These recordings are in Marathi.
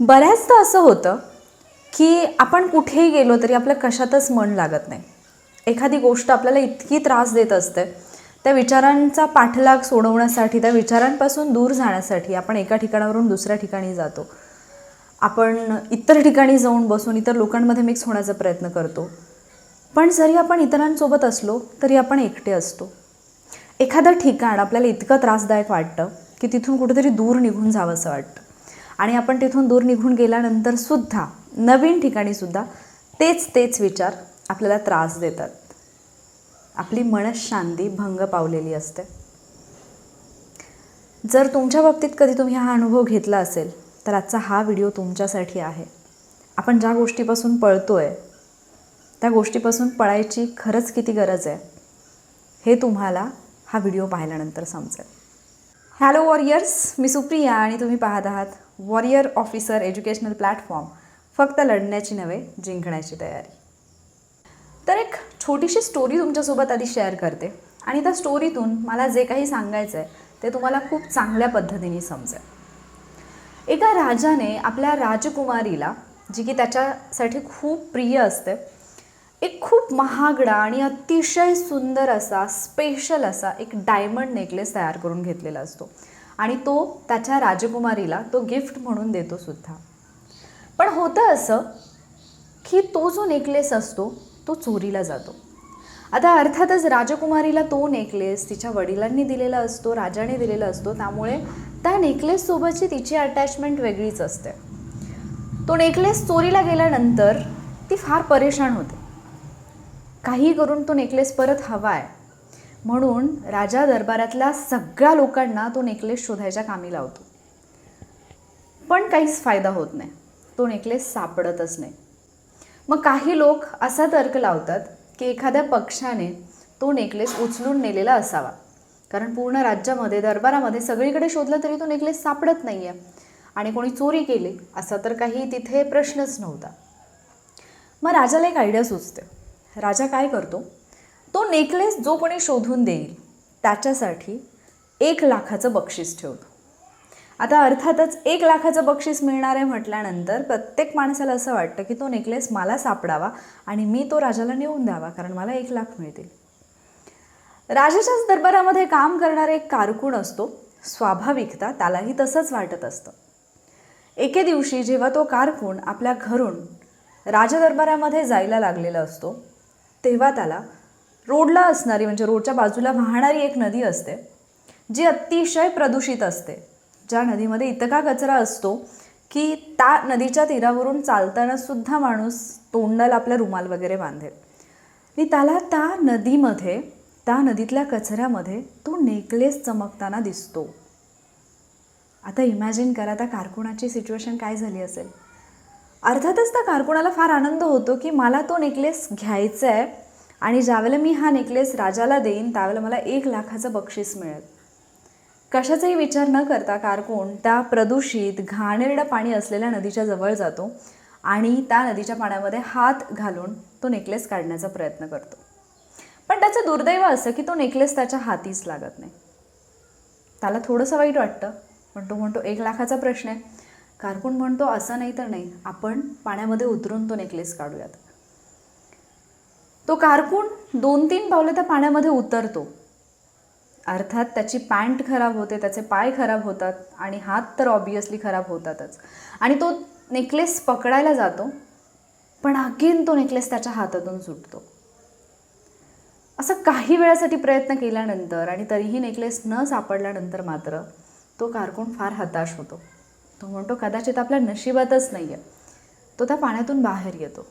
बऱ्याचदा असं होतं की आपण कुठेही गेलो तरी आपलं कशातच मन लागत नाही. एखादी गोष्ट आपल्याला इतकी त्रास देत असते त्या विचारांचा पाठलाग सोडवण्यासाठी त्या विचारांपासून दूर जाण्यासाठी आपण एका ठिकाणावरून दुसऱ्या ठिकाणी जातो. आपण इतर ठिकाणी जाऊन बसून इतर लोकांमध्ये मिक्स होण्याचा प्रयत्न करतो. पण जरी आपण इतरांसोबत असलो तरी आपण एकटे असतो. एखादं ठिकाण आपल्याला इतकं त्रासदायक वाटतं की तिथून कुठेतरी दूर निघून जावंसं वाटतं. आणि आपण तिथून दूर निघून गेल्यानंतर सुद्धा नवीन ठिकाणी सुद्धा तेच तेच विचार आपल्याला त्रास देतात. आपली मनशांती भंग पावलेली असते. जर तुमच्या बाबतीत कधी तुम्ही हा अनुभव घेतला असेल तर आजचा हा व्हिडिओ तुमच्यासाठी आहे. आपण ज्या गोष्टीपासून पळतो आहे त्या गोष्टीपासून पळायची खरंच किती गरज आहे हे तुम्हाला हा व्हिडिओ पाहिल्यानंतर समजेल. हॅलो वॉरियर्स मी सुप्रिया आणि तुम्ही पाहत आहात वॉरियर ऑफिसर एज्युकेशनल प्लॅटफॉर्म फक्त लढण्याची नव्हे जिंकण्याची तयारी. तर एक छोटीशी स्टोरी तुमच्यासोबत आधी शेअर करते आणि त्या स्टोरीतून मला जे काही सांगायचं आहे ते तुम्हाला खूप चांगल्या पद्धतीने समजेल. एका राजाने आपल्या राजकुमारीला जी की त्याच्यासाठी खूप प्रिय असते एक खूप महागडा आणि अतिशय सुंदर असा स्पेशल असा एक डायमंड नेकलेस तयार करून घेतलेला असतो. आणि तो त्याच्या राजकुमारीला तो गिफ्ट म्हणून देतो सुद्धा. पण होतं असं की तो जो नेकलेस असतो तो चोरीला जातो. आता अर्थातच राजकुमारीला तो नेकलेस तिच्या वडिलांनी दिलेला असतो राजाने दिलेला असतो त्यामुळे त्या नेकलेससोबतची तिची अटॅचमेंट वेगळीच असते. तो नेकलेस चोरीला गेल्यानंतर ती फार परेशान होते. काही करून तो नेकलेस परत हवा आहे. म्हणून राजा दरबारातल्या सगळ्या लोकांना तो नेकलेस शोधायच्या कामी लावतो. पण काहीच फायदा होत नाही. तो नेकलेस सापडतच नाही. मग काही लोक असा तर्क लावतात की एखाद्या पक्षाने तो नेकलेस उचलून नेलेला असावा. कारण पूर्ण राज्यामध्ये दरबारामध्ये सगळीकडे शोधलं तरी तो नेकलेस सापडत नाही आहे आणि कोणी चोरी केली असा तर काही तिथे प्रश्नच नव्हता. मग राजाला एक आयडिया सुचते. राजा काय करतो? तो नेकलेस जो कोणी शोधून देईल. त्याच्यासाठी एक लाखाचं बक्षीस ठेवतो. आता अर्थातच एक लाखाचं बक्षीस मिळणार आहे म्हटल्यानंतर प्रत्येक माणसाला असं वाटतं की तो नेकलेस मला सापडावा आणि मी तो राजाला नेऊन द्यावा कारण मला एक लाख मिळतील. राजाच्याच दरबारामध्ये काम करणारा एक कारकून असतो. स्वाभाविकता त्यालाही तसंच वाटत असतं. एके दिवशी जेव्हा तो कारकून आपल्या घरून राजदरबारामध्ये जायला लागलेला असतो तेव्हा त्याला रोडला असणारी म्हणजे रोडच्या बाजूला वाहणारी एक नदी असते जी अतिशय प्रदूषित असते. ज्या नदीमध्ये इतका कचरा असतो की त्या नदीच्या तीरावरून चालताना सुद्धा माणूस तोंडाला आपल्या रुमाल वगैरे बांधेल. आणि त्याला त्या नदीमध्ये त्या नदीतल्या कचऱ्यामध्ये तो नेकलेस चमकताना दिसतो. आता इमॅजिन करा त्या कारकुणाची सिच्युएशन काय झाली असेल? अर्थातच त्या कारकुणाला फार आनंद होतो की मला तो नेकलेस घ्यायचा आहे आणि ज्यावेळेला मी हा नेकलेस राजाला देईन त्यावेळेला मला एक लाखाचं बक्षीस मिळेल. कशाचाही विचार न करता कारकून त्या प्रदूषित घाणेरडं पाणी असलेल्या नदीच्या जवळ जातो आणि त्या नदीच्या पाण्यामध्ये हात घालून तो नेकलेस काढण्याचा प्रयत्न करतो. पण त्याचं दुर्दैव असं की तो नेकलेस त्याच्या हातीच लागत नाही. त्याला थोडंसं वाईट वाटतं पण तो म्हणतो एक लाखाचा प्रश्न आहे. कारकून म्हणतो असं नाही तर नाही आपण पाण्यामध्ये उतरून तो नेकलेस काढूयात. तो कारकून दोन तीन पावलं त्या पाण्यामध्ये उतरतो. अर्थात त्याची पॅन्ट खराब होते त्याचे पाय खराब होतात आणि हात तर ऑबियसली खराब होतातच. आणि तो नेकलेस पकडायला जातो पण अगेन तो नेकलेस त्याच्या हातातून सुटतो. असं काही वेळासाठी प्रयत्न केल्यानंतर आणि तरीही नेकलेस न सापडल्यानंतर मात्र तो कारकून फार हताश होतो. तो म्हणतो कदाचित आपल्या नशिबातच नाही आहे तो त्या पाण्यातून बाहेर येतो.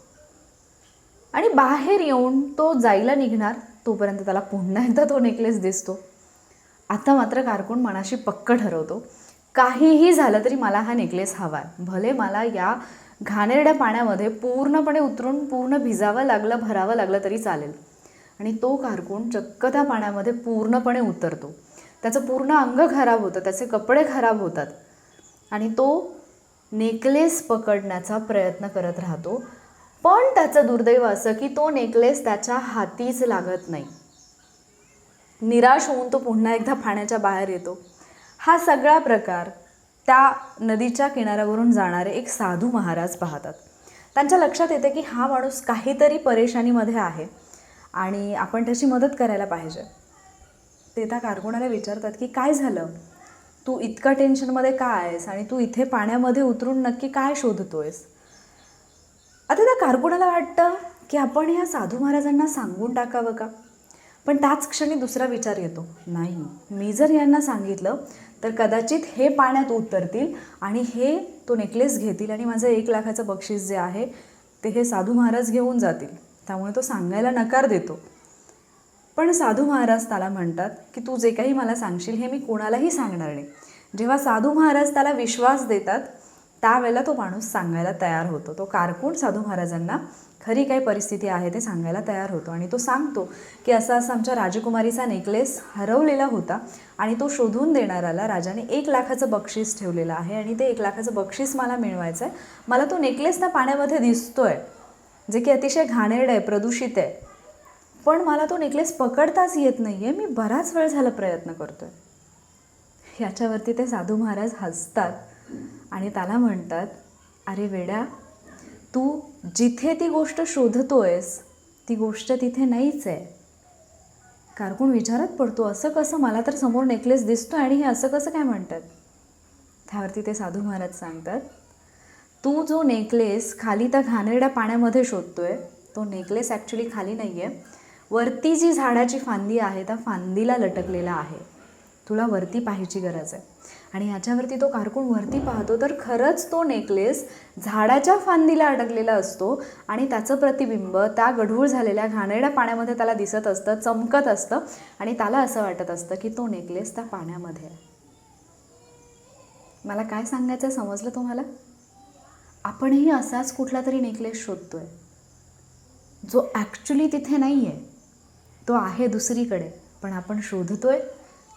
आणि बाहेर येऊन तो जायला निघणार तोपर्यंत त्याला पुन्हा एकदा तो नेकलेस दिसतो. आता मात्र कारकून मनाशी पक्क ठरवतो. काहीही झालं तरी मला हा नेकलेस हवा आहे. भले मला या घाणेरड्या पाण्यामध्ये पूर्णपणे उतरून पूर्ण भिजावं लागलं भरावं लागलं तरी चालेल. आणि तो कारकून चक्क त्या पाण्यामध्ये पूर्णपणे उतरतो. त्याचं पूर्ण अंग खराब होतं त्याचे कपडे खराब होतात. आणि तो नेकलेस पकडण्याचा प्रयत्न करत राहतो. पण त्याचं दुर्दैव असं की तो नेकलेस त्याच्या हातीच लागत नाही. निराश होऊन तो पुन्हा एकदा पाण्याच्या बाहेर येतो. हा सगळा प्रकार त्या नदीच्या किनाऱ्यावरून जाणारे एक साधू महाराज पाहतात. त्यांच्या लक्षात येते की हा माणूस काहीतरी परेशानीमध्ये आहे आणि आपण त्याची मदत करायला पाहिजे. ते त्या कारकुणाला विचारतात की काय झालं? तू इतका टेन्शनमध्ये का आहेस आणि तू इथे पाण्यामध्ये उतरून नक्की काय शोधतोयस? आता कारकुणाला वाटतं की आपण ह्या साधू महाराजांना सांगून टाकावं का? पण त्याच क्षणी दुसरा विचार येतो. नाही मी जर यांना सांगितलं तर कदाचित हे पाण्यात उतरतील आणि हे तो नेकलेस घेतील आणि माझं एक लाखाचं बक्षीस जे आहे ते हे साधू महाराज घेऊन जातील. त्यामुळे तो सांगायला नकार देतो. पण साधू महाराज त्याला म्हणतात की तू जे काही मला सांगशील हे मी कोणालाही सांगणार नाही. जेव्हा साधू महाराज त्याला विश्वास देतात त्यावेळेला तो माणूस सांगायला तयार होतो. तो कारकून साधू महाराजांना खरी काय परिस्थिती आहे ते सांगायला तयार होतो. आणि तो सांगतो की असा असं आमच्या राजकुमारीचा नेकलेस हरवलेला होता आणि तो शोधून देणाऱ्याला राजाने एक लाखाचं बक्षीस ठेवलेलं आहे आणि ते एक लाखाचं बक्षीस मला मिळवायचं आहे मला तो नेकलेस त्या पाण्यामध्ये दिसतो आहे जे की अतिशय घाणेरडं आहे प्रदूषित आहे. पण मला तो नेकलेस पकडताच येत नाही आहे मी बराच वेळ झाला प्रयत्न करतो आहे याच्यावरती ते साधू महाराज हसतात. आणि त्याला म्हणतात अरे वेड्या तू जिथे ती गोष्ट शोधतो आहेस ती गोष्ट तिथे नाहीच आहे. कारकून विचारत पडतो असं कसं मला तर समोर नेकलेस दिसतो आणि हे असं कसं काय म्हणतात? त्यावरती ते साधू महाराज सांगतात तू जो नेकलेस खाली त्या घाणेरड्या पाण्यामध्ये शोधतो आहे तो नेकलेस ॲक्च्युली खाली नाही आहे वरती जी झाडाची फांदी आहे त्या फांदीला लटकलेला आहे. तुला वरती पाहायची गरज आहे. आणि ह्याच्यावरती तो कारकून वरती पाहतो तर खरंच तो नेकलेस झाडाच्या फांदीला अडकलेला असतो आणि त्याचं प्रतिबिंब त्या गढूळ झालेल्या घाणेरड्या पाण्यामध्ये त्याला दिसत असतं चमकत असतं आणि त्याला असं वाटत असतं की तो नेकलेस त्या पाण्यामध्ये आहे. मला काय सांगायचं समजलं तुम्हाला? आपणही असाच कुठला तरी नेकलेस शोधतो आहे जो ॲक्च्युली तिथे नाही आहे तो आहे दुसरीकडे पण आपण शोधतो आहे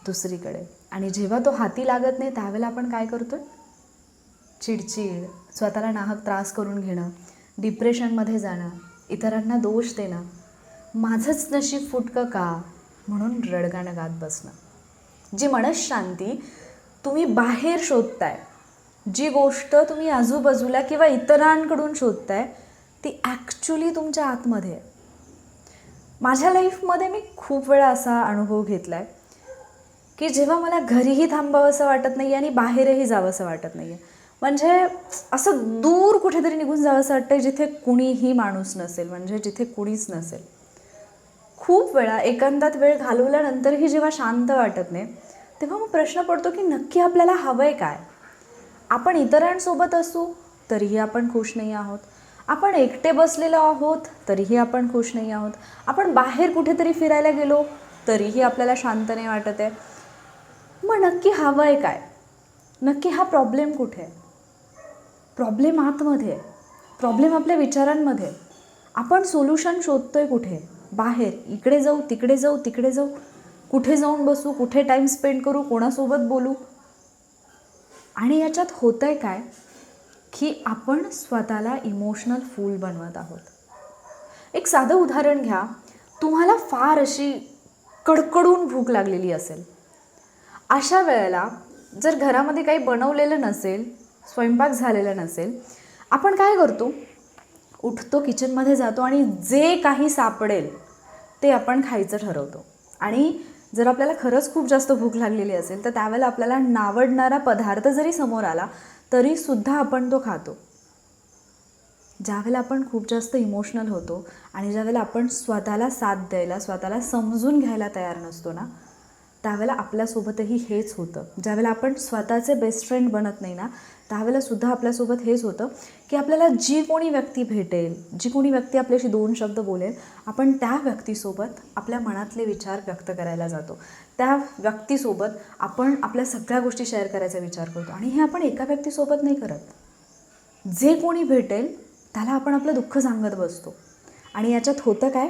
दुसरीकडे. आणि जेव्हा तो हाती लागत नाही त्यावेळेला आपण काय करतोय? चिडचिड स्वतःला नाहक त्रास करून घेणं डिप्रेशनमध्ये जाणं इतरांना दोष देणं माझंच नशीब फुटकं का? म्हणून रडगाणं गात बसणं. जी मनशांती तुम्ही बाहेर शोधताय जी गोष्ट तुम्ही आजूबाजूला किंवा इतरांकडून शोधताय ती ॲक्च्युली तुमच्या आतमध्ये आहे. माझ्या लाईफमध्ये मी खूप वेळा असा अनुभव घेतला आहे की जेव्हा मला घरीही थांबावंसं वाटत नाही आणि बाहेरही जावंसं वाटत नाही आहे म्हणजे असं दूर कुठेतरी निघून जावंसं वाटतं जिथे कुणीही माणूस नसेल म्हणजे जिथे कुणीच नसेल. खूप वेळा एकांतात वेळ घालवल्यानंतरही जेव्हा शांत वाटत नाही तेव्हा मग प्रश्न पडतो की नक्की आपल्याला हवं आहे काय? आपण इतरांसोबत असू तरीही आपण खुश नाही आहोत. आपण एकटे बसलेलो आहोत तरीही आपण खुश नाही आहोत. आपण बाहेर कुठेतरी फिरायला गेलो तरीही आपल्याला शांत नाही वाटत आहे. मग नक्की हवं आहे काय? नक्की हा प्रॉब्लेम कुठे? आहे प्रॉब्लेम आतमध्ये आहे प्रॉब्लेम आपल्या विचारांमध्ये. आपण सोल्युशन शोधतोय कुठे? बाहेर इकडे जाऊ तिकडे जाऊ तिकडे जाऊ. कुठे जाऊन बसू कुठे टाईम स्पेंड करू कोणासोबत बोलू? आणि याच्यात होतं आहे काय? की आपण स्वतःला इमोशनल फूल बनवत आहोत. एक साधं उदाहरण घ्या. तुम्हाला फार अशी कडकडून भूक लागलेली असेल. अशा वेळेला जर घरामध्ये काही बनवलेलं नसेल स्वयंपाक झालेला नसेल आपण काय करतो? उठतो किचनमध्ये जातो आणि जे काही सापडेल ते आपण खायचं ठरवतो. आणि जर आपल्याला खरंच खूप जास्त भूक लागलेली असेल तर त्यावेळेला आपल्याला नावडणारा पदार्थ जरी समोर आला तरीसुद्धा आपण तो खातो. ज्यावेळेला आपण खूप जास्त इमोशनल होतो आणि ज्यावेळेला आपण स्वतःला साथ द्यायला स्वतःला समजून घ्यायला तयार नसतो ना त्यावेळेला आपल्यासोबतही हेच होतं. ज्यावेळेला आपण स्वतःचे बेस्ट फ्रेंड बनत नाही ना त्यावेळेलासुद्धा आपल्यासोबत हेच होतं की आपल्याला जी कोणी व्यक्ती भेटेल जी कोणी व्यक्ती आपल्याशी दोन शब्द बोलेल आपण त्या व्यक्तीसोबत आपल्या मनातले विचार व्यक्त करायला जातो. त्या व्यक्तीसोबत आपण आपल्या सगळ्या गोष्टी शेअर करायचा विचार करतो. आणि हे आपण एका व्यक्तीसोबत नाही करत. जे कोणी भेटेल त्याला आपण आपलं दुःख सांगत बसतो. आणि याच्यात होतं काय?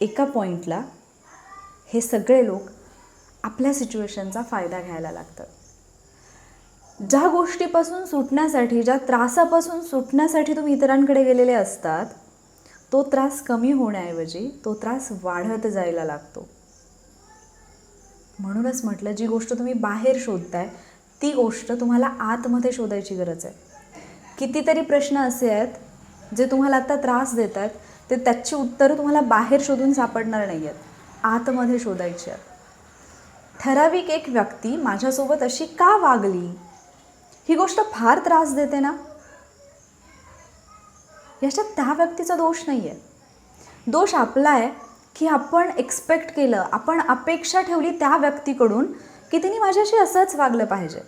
एका पॉईंटला हे सगळे लोक आपल्या सिच्युएशनचा फायदा घ्यायला लागतात ज्या गोष्टीपासून सुटण्यासाठी ज्या त्रासापासून सुटण्यासाठी तुम्ही इतरांकडे गेलेले असतात तो त्रास कमी होण्याऐवजी तो त्रास वाढत जायला लागतो. म्हणूनच म्हटलं जी गोष्ट तुम्ही बाहेर शोधताय ती गोष्ट तुम्हाला आतमध्ये शोधायची गरज आहे. कितीतरी प्रश्न असे आहेत जे तुम्हाला आता त्रास देत आहेत ते त्याची उत्तरं तुम्हाला बाहेर शोधून सापडणार नाही आहेत आतमध्ये शोधायची आहेत. ठराविक एक व्यक्ती माझ्यासोबत अशी का वागली? ही गोष्ट फार त्रास देते ना? याच्यात त्या व्यक्तीचा दोष नाही आहे दोष आपला आहे की आपण एक्सपेक्ट केलं आपण अपेक्षा ठेवली त्या व्यक्तीकडून की तिने माझ्याशी असंच वागलं पाहिजे.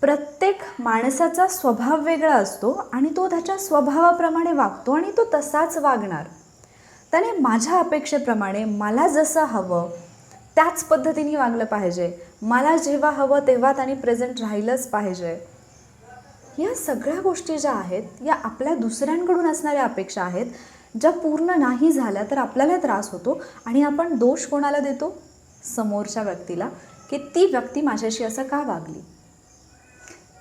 प्रत्येक माणसाचा स्वभाव वेगळा असतो आणि तो त्याच्या स्वभावाप्रमाणे वागतो आणि तो तसाच वागणार. त्याने माझ्या अपेक्षेप्रमाणे मला जसं हवं त्याच पद्धतीने वागलं पाहिजे. मला जेव्हा हवं तेव्हा त्याने प्रेझेंट राहिलंच पाहिजे. या सगळ्या गोष्टी ज्या आहेत या आपल्या दुसऱ्यांकडून असणाऱ्या अपेक्षा आहेत ज्या पूर्ण नाही झाल्या तर आपल्याला त्रास होतो आणि आपण दोष कोणाला देतो? समोरच्या व्यक्तीला. की ती व्यक्ती माझ्याशी असं का वागली?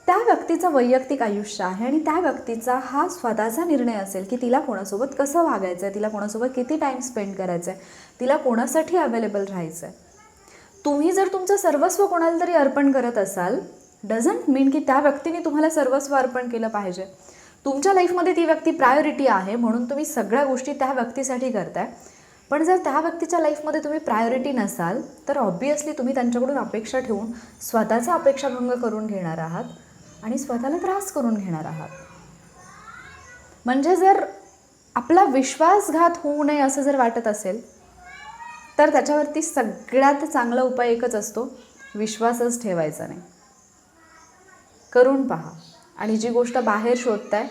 त्या व्यक्तीचं वैयक्तिक आयुष्य आहे आणि त्या व्यक्तीचा हा स्वतःचा निर्णय असेल की तिला कोणासोबत कसं वागायचं आहे तिला कोणासोबत किती टाईम स्पेंड करायचा आहे तिला कोणासाठी अवेलेबल राहायचं आहे तुम्ही जर तुमचं सर्वस्व कोणाला तरी अर्पण करत असाल डझंट मीन की त्या व्यक्तीने तुम्हाला सर्वस्व अर्पण केलं पाहिजे. तुमच्या लाईफमध्ये ती व्यक्ती प्रायोरिटी आहे म्हणून तुम्ही सगळ्या गोष्टी त्या व्यक्तीसाठी करताय. पण जर त्या व्यक्तीच्या लाईफमध्ये तुम्ही प्रायोरिटी नसाल तर ऑब्वियसली तुम्ही त्यांच्याकडून अपेक्षा ठेवून स्वतःचा अपेक्षाभंग करून घेणार आहात आणि स्वतःला त्रास करून घेणार आहात. म्हणजे जर आपला विश्वासघात होऊ नये असं जर वाटत असेल तर त्याच्यावरती सगळ्यात चांगला उपाय एकच असतो विश्वासच ठेवायचा नाही. करून पहा. आणि जी गोष्ट बाहेर शोधताय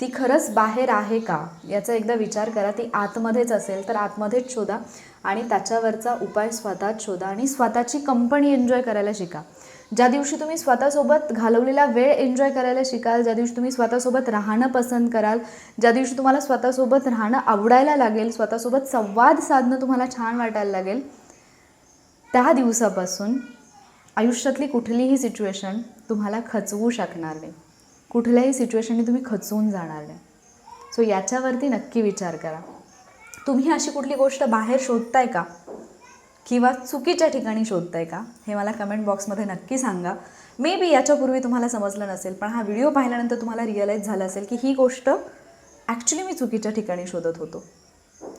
ती खरंच बाहेर आहे का? याचा एकदा विचार करा. ती आतमध्येच असेल तर आतमध्येच शोधा आणि त्याच्यावरचा उपाय स्वतःच शोधा आणि स्वतःची कंपनी एन्जॉय करायला शिका. ज्या दिवशी तुम्ही स्वतःसोबत घालवलेला वेळ एन्जॉय करायला शिकाल ज्या दिवशी तुम्ही स्वतःसोबत राहणं पसंत कराल ज्या दिवशी तुम्हाला स्वतःसोबत राहणं आवडायला लागेल स्वतःसोबत संवाद साधणं तुम्हाला छान वाटायला लागेल त्या दिवसापासून आयुष्यातली कुठलीही सिच्युएशन तुम्हाला खचवू शकणार नाही. कुठल्याही सिच्युएशनने तुम्ही खचवून जाणार नाही. सो याच्यावरती नक्की विचार करा. तुम्ही अशी कुठली गोष्ट बाहेर शोधताय का? किंवा चुकीच्या ठिकाणी शोधताय का? हे मला कमेंट बॉक्समध्ये नक्की सांगा. मे बी याच्यापूर्वी तुम्हाला समजलं नसेल पण हा व्हिडिओ पाहिल्यानंतर तुम्हाला रिअलाईज झालं असेल की ही गोष्ट ॲक्च्युली मी चुकीच्या ठिकाणी शोधत होतो.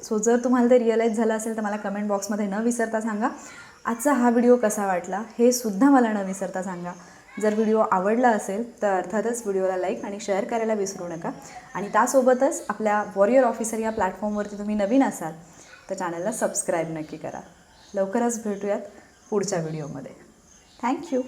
सो जर तुम्हाला ते रिअलाईज झालं असेल तर मला कमेंट बॉक्समध्ये न विसरता सांगा. आजचा हा व्हिडिओ कसा वाटला हे सुद्धा मला न विसरता सांगा. जर व्हिडिओ आवडला असेल तर अर्थातच व्हिडिओला लाईक आणि शेअर करायला विसरू नका. आणि त्यासोबतच आपल्या वॉरियर ऑफिसर या प्लॅटफॉर्मवरती तुम्ही नवीन असाल तर चॅनलला सबस्क्राईब नक्की करा. लवकरच भेटूयात पुढच्या व्हिडिओमध्ये. थँक्यू